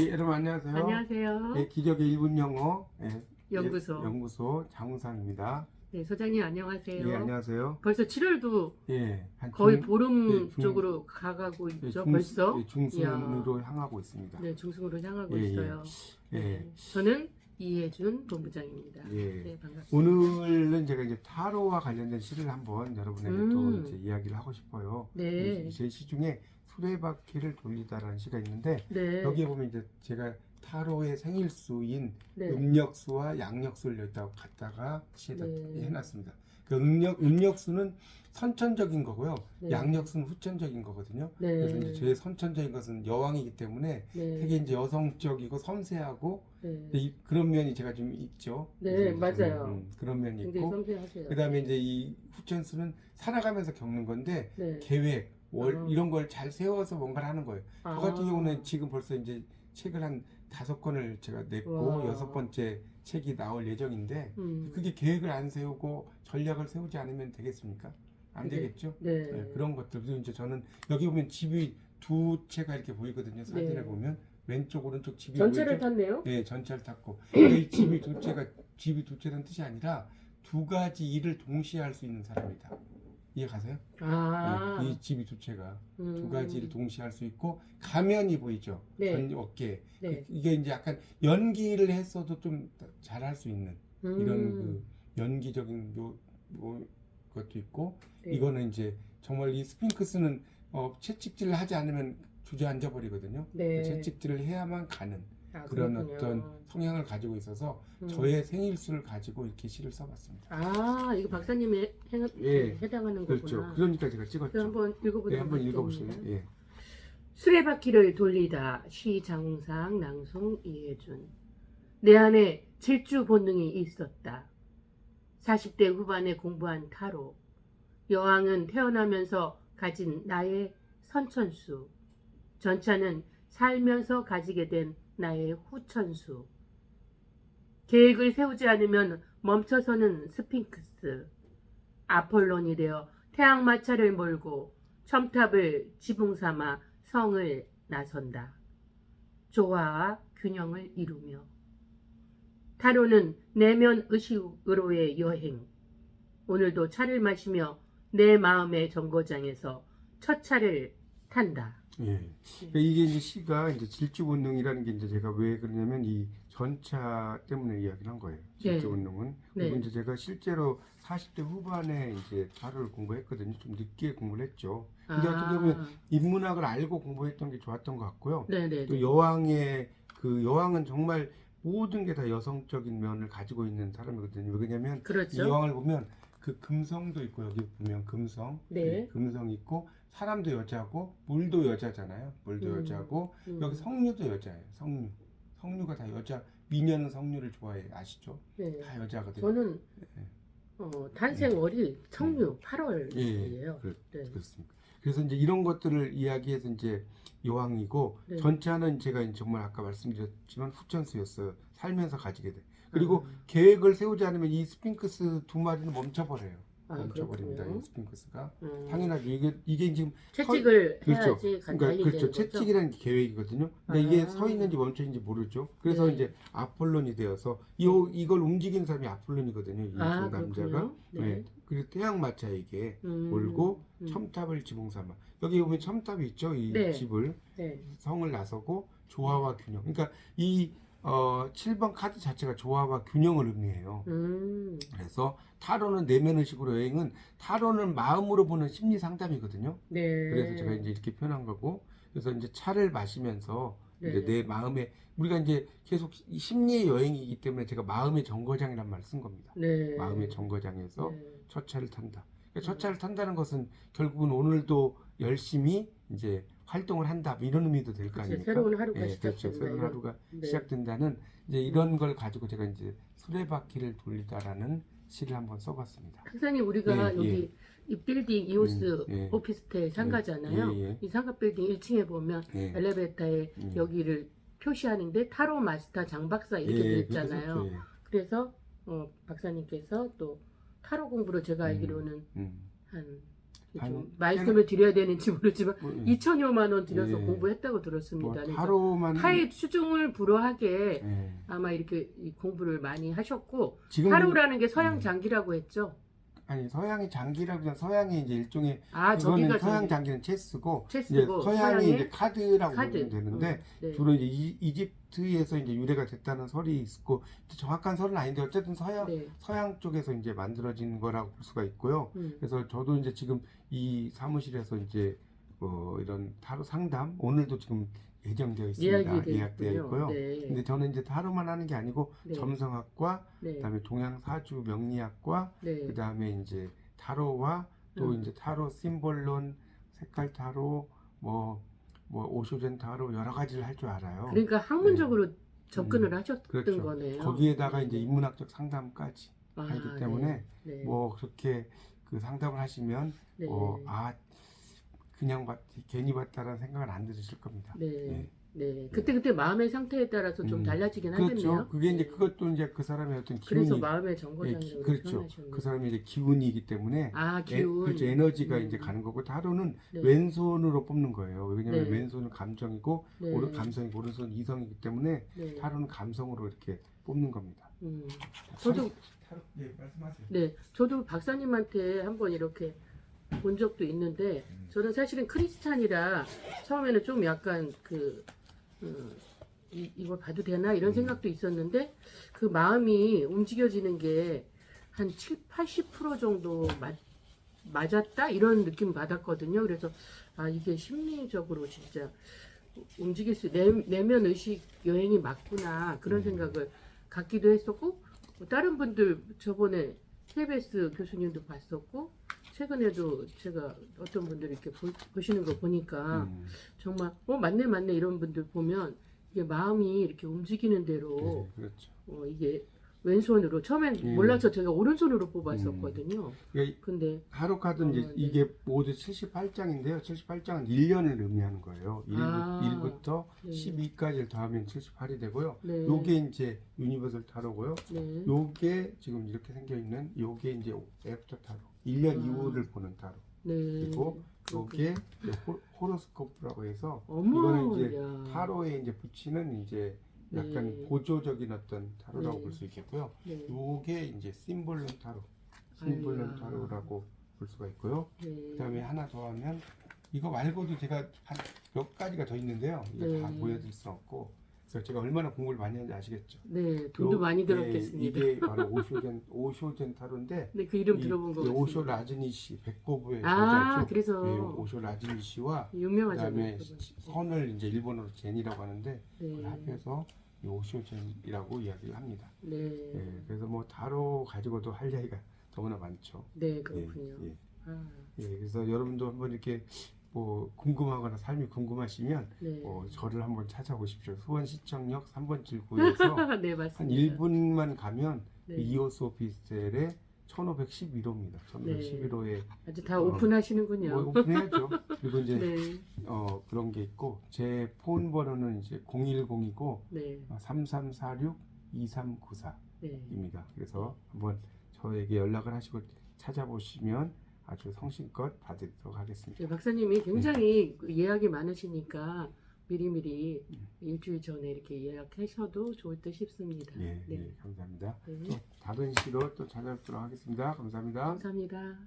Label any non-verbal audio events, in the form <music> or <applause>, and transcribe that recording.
예, 여러분 안녕하세요. 안녕하세요. 예, 기적의 1분 영어 예, 연구소. 예, 연구소 장우상입니다. 네, 소장님 안녕하세요. 예, 안녕하세요. 벌써 7월도 예, 한 거의 중- 보름 예, 중- 쪽으로 가가고 예, 있죠. 중- 벌써. 예, 중순으로 향하고 있습니다. 네, 중승으로 향하고 예, 예. 있어요. 예, 네, 저는 이혜준 본부장입니다. 예. 네, 반갑습니다. 오늘은 제가 이제 타로와 관련된 시를 한번 여러분에게 또 음. 이제 이야기를 하고 싶어요. 네, 제시 중에 수레바퀴를 돌리다라는 시가 있는데 네, 여기에 보면 이제 제가 타로의 생일수인 네, 음력수와 양력수를 여기다 갖다가 시에다 네. 해놨습니다. 그 음력 음력수는 선천적인 거고요. 네. 양력수는 후천적인 거거든요. 네, 그래서 이제 제 선천적인 것은 여왕이기 때문에 네, 되게 이제 여성적이고 섬세하고 네, 이- 그런 면이 제가 좀 있죠. 네, 맞아요. 음, 음, 그런 면이 있고 섬세하세요. 그다음에 이제 이 후천수는 살아가면서 겪는 건데 네, 계획 월 아. 이런 걸 잘 세워서 뭔가를 하는 거예요. 아, 저 같은 경우는 지금 벌써 이제 책을 한 다섯 권을 제가 냈고 와. 여섯 번째 책이 나올 예정인데 음, 그게 계획을 안 세우고 전략을 세우지 않으면 되겠습니까? 안 네. 되겠죠? 네, 네, 그런 것들 그리고 이제 저는 여기 보면 집이 두 채가 이렇게 보이거든요. 사진에 네. 보면 왼쪽 오른쪽 집이 전체를 보이죠? 탔네요. 네, 전체를 탔고 이 집이 두 채가 집이 두 채라는 뜻이 아니라 두 가지 일을 동시에 할 수 있는 사람이다. 이해 가세요? 아, 네, 이 집이 두 채가 음, 두 가지를 동시에 할 수 있고 가면이 보이죠. 네. 전 어깨. 네, 이게 이제 약간 연기를 했어도 좀 잘 할 수 있는 음, 이런 그 연기적인 요, 요 것도 있고 네. 이거는 이제 정말 이 스핑크스는 어, 채찍질을 하지 않으면 주저앉아 버리거든요. 네, 채찍질을 해야만 가는 아, 그런 그렇군요. 어떤 성향을 가지고 있어서 음. 저의 생일수를 가지고 이렇게 시를 써봤습니다. 아, 이거 박사님의 해, 예. 해당하는 그렇죠. 거구나. 그러니까 제가 그 찍었죠. 한번 읽어보도록 네, 한번 하겠습니다. 읽어보실래요? 예. 수레바퀴를 돌리다 시 장상 낭송 이해준 내 안에 질주 본능이 있었다. 40대 후반에 공부한 타로 여왕은 태어나면서 가진 나의 선천수 전차는 살면서 가지게 된 나의 후천수 계획을 세우지 않으면 멈춰서는 스핑크스 아폴론이 되어 태양마차를 몰고 첨탑을 지붕 삼아 성을 나선다. 조화와 균형을 이루며 타로는 내면 의식으로의 여행. 오늘도 차를 마시며 내 마음의 정거장에서 첫 차를 탄다. 예. 그러니까 이게 이제 시가 이제 질주 본능이라는 게 이제 제가 왜 그러냐면 이 전차 때문에 이야기를 한 거예요. 질주 네. 본능은. 네. 그리고 이제 제가 실제로 40대 후반에 이제 타로를 공부했거든요. 좀 늦게 공부를 했죠. 근데 어떻게 보면 인문학을 알고 공부했던 게 좋았던 것 같고요. 네네. 또 여왕의 그 여왕은 정말 모든 게 다 여성적인 면을 가지고 있는 사람이거든요. 왜냐면 이 그렇죠. 여왕을 보면 그 금성도 있고 여기 보면 금성, 네. 금성 있고 사람도 여자고 물도 여자잖아요. 물도 음. 여자고 음, 여기 성류도 여자예요. 성류, 성류가 다 여자. 미녀는 성류를 좋아해 아시죠? 네. 다 여자거든요. 저는 네. 어, 탄생월이 청류 8월이에요. 예, 그, 네. 그렇습니다. 그래서 이제 이런 것들을 이야기해서 이제 여왕이고 네. 전차는 제가 정말 아까 말씀드렸지만 후천수였어요. 살면서 가지게 돼. 그리고 아, 계획을 세우지 않으면 이 스핑크스 두 마리는 멈춰버려요. 아, 멈춰버립니다. 이 스핑크스가 음, 당연하죠. 이게 이게 지금 채찍을 그렇죠. 해야지 그러니까 그렇죠. 채찍이라는 게 계획이거든요. 근데 이게 아. 서 있는지 멈춰 있는지 모르죠. 그래서 네. 이제 아폴론이 되어서 이 이걸 움직이는 사람이 아폴론이거든요. 이 아, 남자가. 그렇군요. 네. 네. 그리고 태양 마차에게 음, 몰고 음, 첨탑을 지붕 삼아. 여기 보면 첨탑이 있죠. 이 네. 집을 네. 성을 나서고 조화와 균형. 그러니까 이 어, 7번 카드 자체가 조화와 균형을 의미해요. 음, 그래서 타로는 내면 의 식으로 여행은 타로는 마음으로 보는 심리 상담이거든요. 네. 그래서 제가 이제 이렇게 표현한 거고 그래서 이제 차를 마시면서 네. 이제 내 마음에 우리가 이제 계속 이 심리의 여행이기 때문에 제가 마음의 정거장이란 말을 쓴 겁니다. 네. 마음의 정거장에서 네. 첫 차를 탄다. 그러니까 첫 차를 탄다는 것은 결국은 오늘도 열심히 이제 활동을 한다 뭐 이런 의미도 될 거 아닙니까? 새로운 하루가 예, 시작된다. 그렇죠. 새로운 하루가 네. 시작된다는 이제 이런 걸 가지고 제가 이제 수레바퀴를 돌리다라는 시를 한번 써봤습니다. 박사님 우리가 예, 여기 이 빌딩 이오스 음, 예. 오피스텔 상가잖아요. 예, 예. 이 상가 빌딩 1층에 보면 예. 엘리베이터에 음. 여기를 표시하는데 타로 마스터 장 박사 이렇게 돼 예, 있잖아요. 그렇죠. 예. 그래서 어, 박사님께서 또 타로 공부를 제가 음. 알기로는 음. 한한 좀 말씀을 드려야 되는지 모르지만 뭐, 예. 2천여만 원 들여서 예. 공부했다고 뭐 들었습니다. 그래서 타로만 타의 수중을 불허하게 예. 아마 이렇게 이 공부를 많이 하셨고 지금 타로라는 게 서양 음. 장기라고 했죠. 아니 서양의 장기라기보다 서양의 이제 일종의 아 저기가 서양 장기. 장기는 체스고 체스고 이제 서양이 서양의 이제 카드라고 카드. 보면 되는데 어, 네. 주로 이제 이, 이집트에서 이제 유래가 됐다는 설이 있고 정확한 설은 아닌데 어쨌든 서양 네. 서양 쪽에서 이제 만들어진 거라고 볼 수가 있고요. 음. 그래서 저도 이제 지금 이 사무실에서 이제 어 이런 타로 상담 오늘도 지금 예정되어 있습니다. 예약이 돼 예약되어 있고요. 있고요. 네. 근데 저는 이제 타로만 하는 게 아니고 네. 점성학과 네. 그다음에 동양 사주 명리학과 네. 그다음에 이제 타로와 또 음. 이제 타로 심볼론 색깔 타로 뭐 뭐 오쇼젠 타로 여러 가지를 할 줄 알아요. 그러니까 학문적으로 접근을 하셨던 네. 그렇죠. 거네요. 거기에다가 이제 인문학적 상담까지 아, 하기 때문에 네. 네. 뭐 그렇게 그 상담을 하시면 네. 어, 아 그냥 받 괜히 받다라는 생각을 안 들으실 겁니다. 네. 네. 네. 그때 그때 마음의 상태에 따라서 좀 음. 달라지긴 그렇죠. 하겠네요. 그게 이제 네. 그것도 이제 그 사람의 어떤 그래서 기운이 마음의 예, 정거장이라고 기- 그렇죠. 표현하셨네요. 그 사람의 이제 기운이기 때문에 아 에, 기운. 그렇죠. 에너지가 음. 이제 가는 거고 타로는 네. 왼손으로 뽑는 거예요. 왜냐하면 네. 왼손은 감정이고 네. 오른 감성이고 오른손은 이성이기 때문에 네. 타로는 감성으로 이렇게 뽑는 겁니다. 음. 저도 타로 예 말씀하세요. 네, 저도 박사님한테 한번 이렇게 본 적도 있는데 음. 저는 사실은 크리스찬이라 처음에는 좀 약간 그 음, 이, 이걸 봐도 되나 이런 음. 생각도 있었는데 그 마음이 움직여지는 게 한 7, 80% 정도 맞, 맞았다 이런 느낌 받았거든요. 그래서 아 이게 심리적으로 진짜 움직일 수 내, 내면 의식 여행이 맞구나 그런 음. 생각을 갖기도 했었고 뭐 다른 분들 저번에 KBS 교수님도 봤었고 최근에도 제가 어떤 분들 이렇게 보, 보시는 거 보니까 음. 정말 어 맞네 맞네 이런 분들 보면 이게 마음이 이렇게 움직이는 대로 네, 그렇죠. 어, 이게 왼손으로 처음엔 음. 몰라서 제가 오른손으로 뽑았었거든요. 그러니까 근데 하루 카드는 이제 어, 네. 이게 모두 78장인데요. 78장은 1년을 의미하는 거예요. 1, 아. 부터 네. 12까지를 더하면 78이 되고요. 네. 요게 이제 유니버설 타로고요. 네. 요게 지금 이렇게 생겨 있는 요게 이제 애프터 타로. 1년 아. 이후를 보는 타로. 네. 그리고. 요게 이제 호, 호로스코프라고 해서 어머, 이거는 이제 야. 타로에 이제 붙이는 이제 약간 네. 보조적인 어떤 타로라고 네. 볼수 있겠고요. 네. 요게 이제 심볼론 타로. 심볼론. 타로라고 볼 수가 있고요. 네. 그다음에 하나 더 하면 이거 말고도 제가 한 몇 가지가 더 있는데요. 이거 네. 다 보여드릴 수 없고 그래서 제가 얼마나 공부를 많이 하는지 아시겠죠? 네, 돈도 요- 많이 예, 들었겠습니다. 이게 바로 오쇼젠 오쇼젠 타로인데 네, 그 이름 이- 들어본 거이 같습니다. 오쇼 라즈니 씨 배꼽의 아, 저자죠. 그래서 예, 오쇼 라즈니 씨와 유명하잖아요. 그다음에 선을 이제 일본어로 젠이라고 하는데 그걸 네. 합해서 이 오쇼젠이라고 이야기를 합니다. 네. 예, 그래서 뭐 타로 가지고도 할 이야기가 너무나 많죠. 네, 예, 그렇군요. 예. 아, 예, 그래서 여러분도 한번 이렇게 뭐 궁금하거나 삶이 궁금하시면 네. 어, 저를 한번 찾아보십시오. 수원시청역 3번 출구에서 <laughs> 네, 한 맞습니다. 1분만 가면 그 네. 이호스 오피스텔에 1511호입니다. 1511호에 아주 다 어, 오픈하시는군요. 뭐 오픈해야죠. 그리고 이제 <laughs> 네. 어, 그런 게 있고 제 폰 번호는 이제 010이고 네. 3346 2394입니다. 네. 그래서 한번 저에게 연락을 하시고 찾아보시면 아주 성심껏 봐드리도록 하겠습니다. 네, 박사님이 굉장히 예약이 많으시니까 미리미리 음. 일주일 전에 이렇게 예약하셔도 좋을 듯 싶습니다. 예, 네. 예, 감사합니다. 네. 또 다른 시로 또 찾아뵙도록 하겠습니다. 감사합니다. 감사합니다.